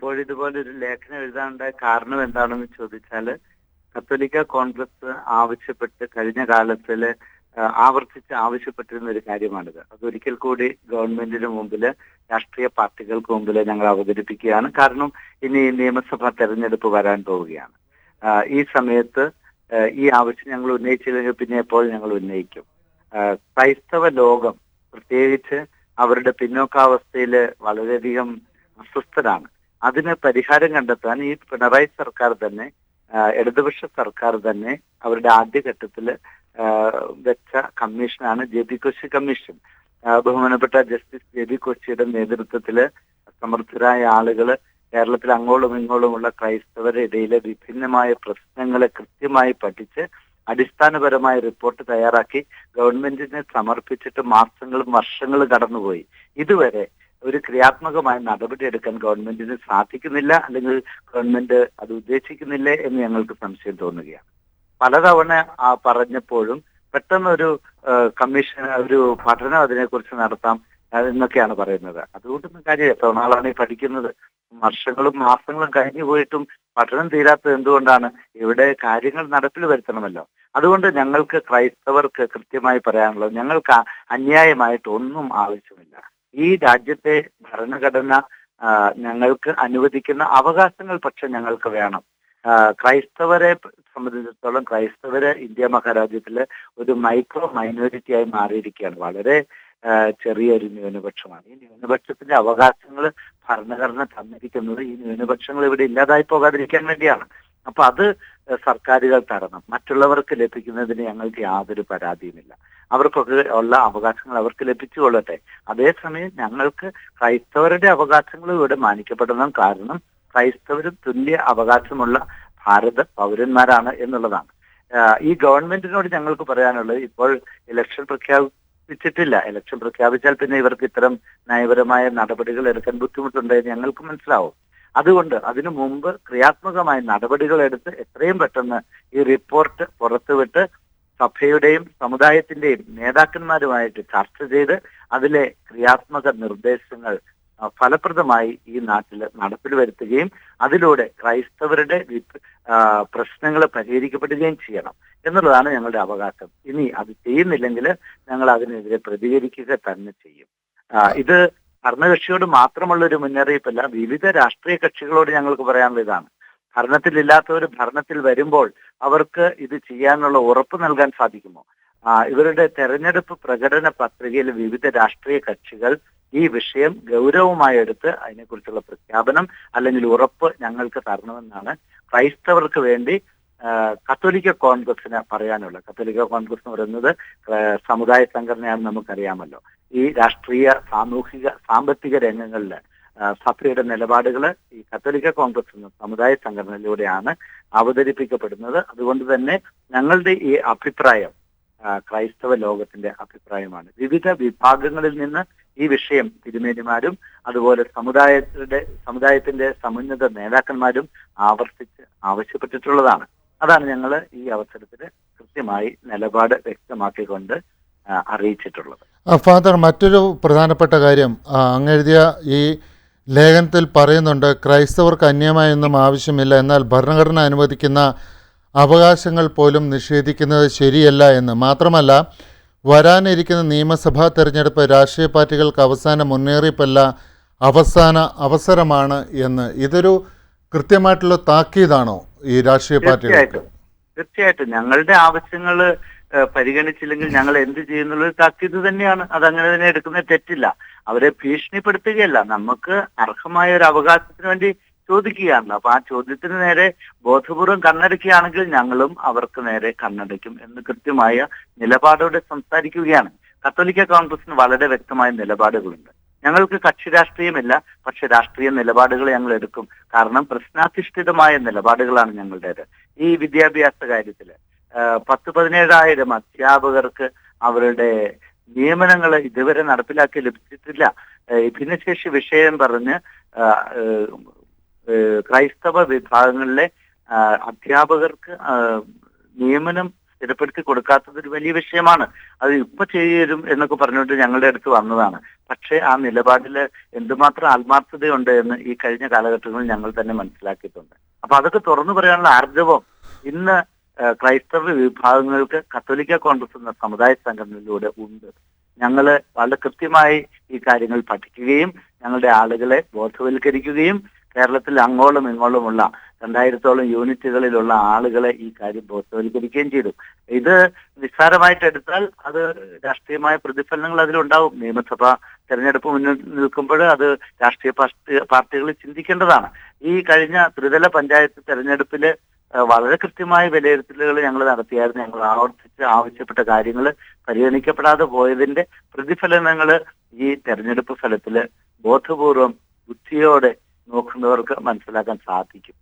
ഇപ്പോഴിതുപോലെ ഒരു ലേഖനം എഴുതാനുണ്ടായ കാരണം എന്താണെന്ന് ചോദിച്ചാൽ കത്തോലിക്ക കോൺഗ്രസ് ആവശ്യപ്പെട്ട് കഴിഞ്ഞ കാലത്തിൽ ആവർത്തിച്ച് ആവശ്യപ്പെട്ടിരുന്ന ഒരു കാര്യമാണിത്. അതൊരിക്കൽ കൂടി ഗവൺമെന്റിന് മുമ്പിൽ രാഷ്ട്രീയ പാർട്ടികൾക്ക് മുമ്പിൽ ഞങ്ങൾ അവതരിപ്പിക്കുകയാണ്. കാരണം ഇനി നിയമസഭാ തെരഞ്ഞെടുപ്പ് വരാൻ പോവുകയാണ്. ഈ സമയത്ത് ഈ ആവശ്യം ഞങ്ങൾ ഉന്നയിച്ചില്ലെങ്കിൽ പിന്നെ എപ്പോൾ ഞങ്ങൾ ഉന്നയിക്കും? ക്രൈസ്തവ ലോകം പ്രത്യേകിച്ച് അവരുടെ പിന്നോക്കാവസ്ഥയിൽ വളരെയധികം അസ്വസ്ഥരാണ്. അതിന് പരിഹാരം കണ്ടെത്താൻ ഈ പിണറായി സർക്കാർ തന്നെ ഇടതുപക്ഷ സർക്കാർ തന്നെ അവരുടെ ആദ്യഘട്ടത്തിൽ വെച്ച കമ്മീഷനാണ് ജെ പി കൊച്ചി കമ്മീഷൻ. ബഹുമാനപ്പെട്ട ജസ്റ്റിസ് ജെ പി കൊച്ചിയുടെ നേതൃത്വത്തിൽ സമർത്ഥരായ ആളുകൾ കേരളത്തിൽ അങ്ങോളം ഇങ്ങോളുമുള്ള ക്രൈസ്തവരുടെ ഇടയിലെ വിഭിന്നമായ പ്രശ്നങ്ങളെ കൃത്യമായി പഠിച്ച് അടിസ്ഥാനപരമായ റിപ്പോർട്ട് തയ്യാറാക്കി ഗവൺമെന്റിന് സമർപ്പിച്ചിട്ട് മാസങ്ങളും വർഷങ്ങളും കടന്നുപോയി. ഇതുവരെ ഒരു ക്രിയാത്മകമായ നടപടി എടുക്കാൻ ഗവൺമെന്റിന് സാധിക്കുന്നില്ല അല്ലെങ്കിൽ ഗവൺമെന്റ് അത് ഉദ്ദേശിക്കുന്നില്ല എന്ന് ഞങ്ങൾക്ക് സംശയം തോന്നുകയാണ്. പലതവണ ആ പറഞ്ഞപ്പോഴും പെട്ടെന്ന് ഒരു കമ്മീഷൻ ഒരു പഠനം അതിനെക്കുറിച്ച് നടത്താം എന്നൊക്കെയാണ് പറയുന്നത്. അതുകൊണ്ടൊന്നും കാര്യം എത്ര നാളാണ് ഈ പഠിക്കുന്നത്? വർഷങ്ങളും മാസങ്ങളും കഴിഞ്ഞു പോയിട്ടും പഠനം തീരാത്തത് എന്തുകൊണ്ടാണ്? ഇവിടെ കാര്യങ്ങൾ നടപ്പിൽ വരുത്തണമല്ലോ. അതുകൊണ്ട് ഞങ്ങൾക്ക് ക്രൈസ്തവർക്ക് കൃത്യമായി പറയാനുള്ളത് ഞങ്ങൾക്ക് അന്യായമായിട്ട് ഒന്നും ആവശ്യമില്ല. ഈ രാജ്യത്തെ ഭരണഘടന ഞങ്ങൾക്ക് അനുവദിക്കുന്ന അവകാശങ്ങൾ പക്ഷെ ഞങ്ങൾക്ക് വേണം. ക്രൈസ്തവരെ സംബന്ധിച്ചിടത്തോളം ക്രൈസ്തവര് ഇന്ത്യ മഹാരാജ്യത്തിൽ ഒരു മൈക്രോ മൈനോറിറ്റി ആയി മാറിയിരിക്കുകയാണ്. വളരെ ചെറിയ ചെറിയൊരു ന്യൂനപക്ഷമാണ്. ഈ ന്യൂനപക്ഷത്തിന്റെ അവകാശങ്ങൾ ഭരണഘടന തന്നിരിക്കുന്നത് ഈ ന്യൂനപക്ഷങ്ങൾ ഇവിടെ ഇല്ലാതായി പോകാതിരിക്കാൻ വേണ്ടിയാണ്. അപ്പൊ അത് സർക്കാരുകൾ തരണം. മറ്റുള്ളവർക്ക് ലഭിക്കുന്നതിന് ഞങ്ങൾക്ക് യാതൊരു പരാതിയുമില്ല. അവർക്കൊക്കെ ഉള്ള അവകാശങ്ങൾ അവർക്ക് ലഭിച്ചുകൊള്ളട്ടെ. അതേസമയം ഞങ്ങൾക്ക് ക്രൈസ്തവരുടെ അവകാശങ്ങൾ ഇവിടെ മാനിക്കപ്പെടണം കാരണം ക്രൈസ്തവരും തുല്യ അവകാശമുള്ള ഭാരത പൗരന്മാരാണ് എന്നുള്ളതാണ്. ഈ ഗവൺമെന്റിനോട് ഞങ്ങൾക്ക് പറയാനുള്ളത് ഇപ്പോൾ ഇലക്ഷൻ പ്രഖ്യാപിച്ചിട്ടില്ല. ഇലക്ഷൻ പ്രഖ്യാപിച്ചാൽ പിന്നെ ഇവർക്ക് ഇത്തരം നയപരമായ നടപടികൾ എടുക്കാൻ ബുദ്ധിമുട്ടുണ്ടെന്ന് ഞങ്ങൾക്ക് മനസ്സിലാവും. അതുകൊണ്ട് അതിനു മുമ്പ് ക്രിയാത്മകമായ നടപടികൾ എടുത്ത് എത്രയും പെട്ടെന്ന് ഈ റിപ്പോർട്ട് പുറത്തുവിട്ട് സഭയുടെയും സമുദായത്തിന്റെയും നേതാക്കന്മാരുമായിട്ട് ചർച്ച ചെയ്ത് അതിലെ ക്രിയാത്മക നിർദ്ദേശങ്ങൾ ഫലപ്രദമായി ഈ നാട്ടിൽ നടപ്പിൽ വരുത്തുകയും അതിലൂടെ ക്രൈസ്തവരുടെ പ്രശ്നങ്ങൾ പരിഹരിക്കപ്പെടുകയും ചെയ്യണം എന്നുള്ളതാണ് ഞങ്ങളുടെ അവകാശം. ഇനി അത് ചെയ്യുന്നില്ലെങ്കിൽ ഞങ്ങൾ അതിനെതിരെ പ്രതികരിക്കുക തന്നെ ചെയ്യും. ഇത് ഭരണകക്ഷിയോട് മാത്രമുള്ള ഒരു മുന്നറിയിപ്പല്ല വിവിധ രാഷ്ട്രീയ കക്ഷികളോട് ഞങ്ങൾക്ക് പറയാനുള്ള ഇതാണ്. ഭരണത്തിലില്ലാത്തവർ ഭരണത്തിൽ വരുമ്പോൾ അവർക്ക് ഇത് ചെയ്യാനുള്ള ഉറപ്പ് നൽകാൻ സാധിക്കുമോ? ഇവരുടെ തെരഞ്ഞെടുപ്പ് പ്രകടന പത്രികയിൽ വിവിധ രാഷ്ട്രീയ കക്ഷികൾ ഈ വിഷയം ഗൗരവമായി എടുത്ത് അതിനെക്കുറിച്ചുള്ള പ്രഖ്യാപനം അല്ലെങ്കിൽ ഉറപ്പ് ഞങ്ങൾക്ക് തരണമെന്നാണ് ക്രൈസ്തവർക്ക് വേണ്ടി കത്തോലിക്ക കോൺഗ്രസിന് പറയാനുള്ളത് കത്തോലിക്ക കോൺഗ്രസ് എന്ന് പറയുന്നത് സമുദായ സംഘടനയാണെന്ന് നമുക്കറിയാമല്ലോ. ഈ രാഷ്ട്രീയ സാമൂഹിക സാമ്പത്തിക രംഗങ്ങളിൽ സഭയുടെ നിലപാടുകൾ ഈ കത്തോലിക്ക കോൺഗ്രസ് എന്ന സമുദായ സംഘടനയിലൂടെയാണ് അവതരിപ്പിക്കപ്പെടുന്നത്. അതുകൊണ്ട് തന്നെ ഞങ്ങളുടെ ഈ അഭിപ്രായം ക്രൈസ്തവ ലോകത്തിന്റെ അഭിപ്രായമാണ്. വിവിധ വിഭാഗങ്ങളിൽ നിന്ന് ഈ വിഷയം തിരുമേനിമാരും അതുപോലെ സമുദായത്തിന്റെ സമുദായത്തിന്റെ സമുന്നത നേതാക്കന്മാരും ആവർത്തിച്ച് ആവശ്യപ്പെട്ടിട്ടുള്ളതാണ്. അതാണ് ഞങ്ങൾ ഈ അവസരത്തിൽ കൃത്യമായി നിലപാട് വ്യക്തമാക്കിക്കൊണ്ട് അറിയിച്ചിട്ടുള്ളത്. ഫാദർ മറ്റൊരു പ്രധാനപ്പെട്ട കാര്യം അങ്ങെഴുതിയ ഈ ലേഖനത്തിൽ പറയുന്നുണ്ട് ക്രൈസ്തവർക്ക് അന്യമായൊന്നും ആവശ്യമില്ല എന്നാൽ ഭരണഘടന അനുവദിക്കുന്ന അവകാശങ്ങൾ പോലും നിഷേധിക്കുന്നത് ശരിയല്ല എന്ന്. മാത്രമല്ല വരാനിരിക്കുന്ന നിയമസഭാ തെരഞ്ഞെടുപ്പ് രാഷ്ട്രീയ പാർട്ടികൾക്ക് അവസാന മുന്നറിയിപ്പല്ല അവസാന അവസരമാണ് എന്ന്. ഇതൊരു കൃത്യമായിട്ടുള്ള താക്കീതാണോ ഈ രാഷ്ട്രീയ പാർട്ടികൾ തീർച്ചയായിട്ടും. ഞങ്ങളുടെ ആവശ്യങ്ങൾ പരിഗണിച്ചില്ലെങ്കിൽ ഞങ്ങൾ എന്ത് ചെയ്യുന്നുള്ളൊരു താക്കീത് തന്നെയാണ്. അതങ്ങനെ തന്നെ എടുക്കുന്നത്. തെറ്റില്ല. അവരെ ഭീഷണിപ്പെടുത്തുകയല്ല. നമുക്ക് അർഹമായ ഒരു അവകാശത്തിന് വേണ്ടി ചോദിക്കുകയാണ് അപ്പൊ ആ ചോദ്യത്തിന് നേരെ ബോധപൂർവം കണ്ണടയ്ക്കുകയാണെങ്കിൽ ഞങ്ങളും അവർക്ക് നേരെ കണ്ണടയ്ക്കും എന്ന് കൃത്യമായ നിലപാടോടെ സംസാരിക്കുകയാണ്. കത്തോലിക്ക കോൺഗ്രസിന് വളരെ വ്യക്തമായ നിലപാടുകളുണ്ട്. ഞങ്ങൾക്ക് കക്ഷി രാഷ്ട്രീയമില്ല. പക്ഷെ രാഷ്ട്രീയ നിലപാടുകൾ ഞങ്ങൾ എടുക്കും. കാരണം പ്രശ്നാധിഷ്ഠിതമായ നിലപാടുകളാണ് ഞങ്ങളുടേത്. ഈ വിദ്യാഭ്യാസ കാര്യത്തിൽ പത്ത് പതിനേഴായിരം അധ്യാപകർക്ക് അവരുടെ നിയമനങ്ങൾ ഇതുവരെ നടപ്പിലാക്കി ലഭിച്ചിട്ടില്ല. ഭിന്നശേഷി വിഷയം പറഞ്ഞ് ക്രൈസ്തവ വിഭാഗങ്ങളിലെ അധ്യാപകർക്ക് നിയമനം സ്ഥിരപ്പെടുത്തി കൊടുക്കാത്തത് ഒരു വലിയ വിഷയമാണ്. അത് ഇപ്പൊ ചെയ്യും എന്നൊക്കെ പറഞ്ഞുകൊണ്ട് ഞങ്ങളുടെ അടുത്ത് വന്നതാണ്. പക്ഷേ ആ നിലപാടിൽ എന്തുമാത്രം ആത്മാർത്ഥതയുണ്ട് എന്ന് ഈ കഴിഞ്ഞ കാലഘട്ടങ്ങളിൽ ഞങ്ങൾ തന്നെ മനസ്സിലാക്കിയിട്ടുണ്ട്. അപ്പൊ അതൊക്കെ തുറന്നു പറയാനുള്ള ആർജവം ഇന്ന് ക്രൈസ്തവ വിഭാഗങ്ങൾക്ക് കത്തോലിക്ക കോൺഗ്രസ് എന്ന സമുദായ സംഘടനയിലൂടെ ഉണ്ട്. ഞങ്ങൾ വളരെ കൃത്യമായി ഈ കാര്യങ്ങൾ പഠിക്കുകയും ഞങ്ങളുടെ ആളുകളെ ബോധവൽക്കരിക്കുകയും കേരളത്തിൽ അങ്ങോളം ഇങ്ങോളമുള്ള രണ്ടായിരത്തോളം യൂണിറ്റുകളിലുള്ള ആളുകളെ ഈ കാര്യം ബോധവൽക്കരിക്കുകയും ചെയ്തു. ഇത് നിസ്സാരമായിട്ട് എടുത്താൽ അത് രാഷ്ട്രീയമായ പ്രതിഫലനങ്ങൾ അതിലുണ്ടാവും. നിയമസഭ തെരഞ്ഞെടുപ്പ് മുന്നിൽ നിൽക്കുമ്പോൾ അത് രാഷ്ട്രീയ പാർട്ടി പാർട്ടികൾ ചിന്തിക്കേണ്ടതാണ്. ഈ കഴിഞ്ഞ ത്രിതല പഞ്ചായത്ത് തെരഞ്ഞെടുപ്പിൽ ഏഹ് വളരെ കൃത്യമായ വിലയിരുത്തലുകൾ ഞങ്ങൾ നടത്തിയായിരുന്നു. ഞങ്ങൾ ആവർത്തിച്ച് ആവശ്യപ്പെട്ട കാര്യങ്ങൾ പരിഗണിക്കപ്പെടാതെ പോയതിന്റെ പ്രതിഫലനങ്ങൾ ഈ തെരഞ്ഞെടുപ്പ് ഫലത്തിൽ ബോധപൂർവം ബുദ്ധിയോടെ നോക്കുന്നവർക്ക് മനസ്സിലാക്കാൻ സാധിക്കും.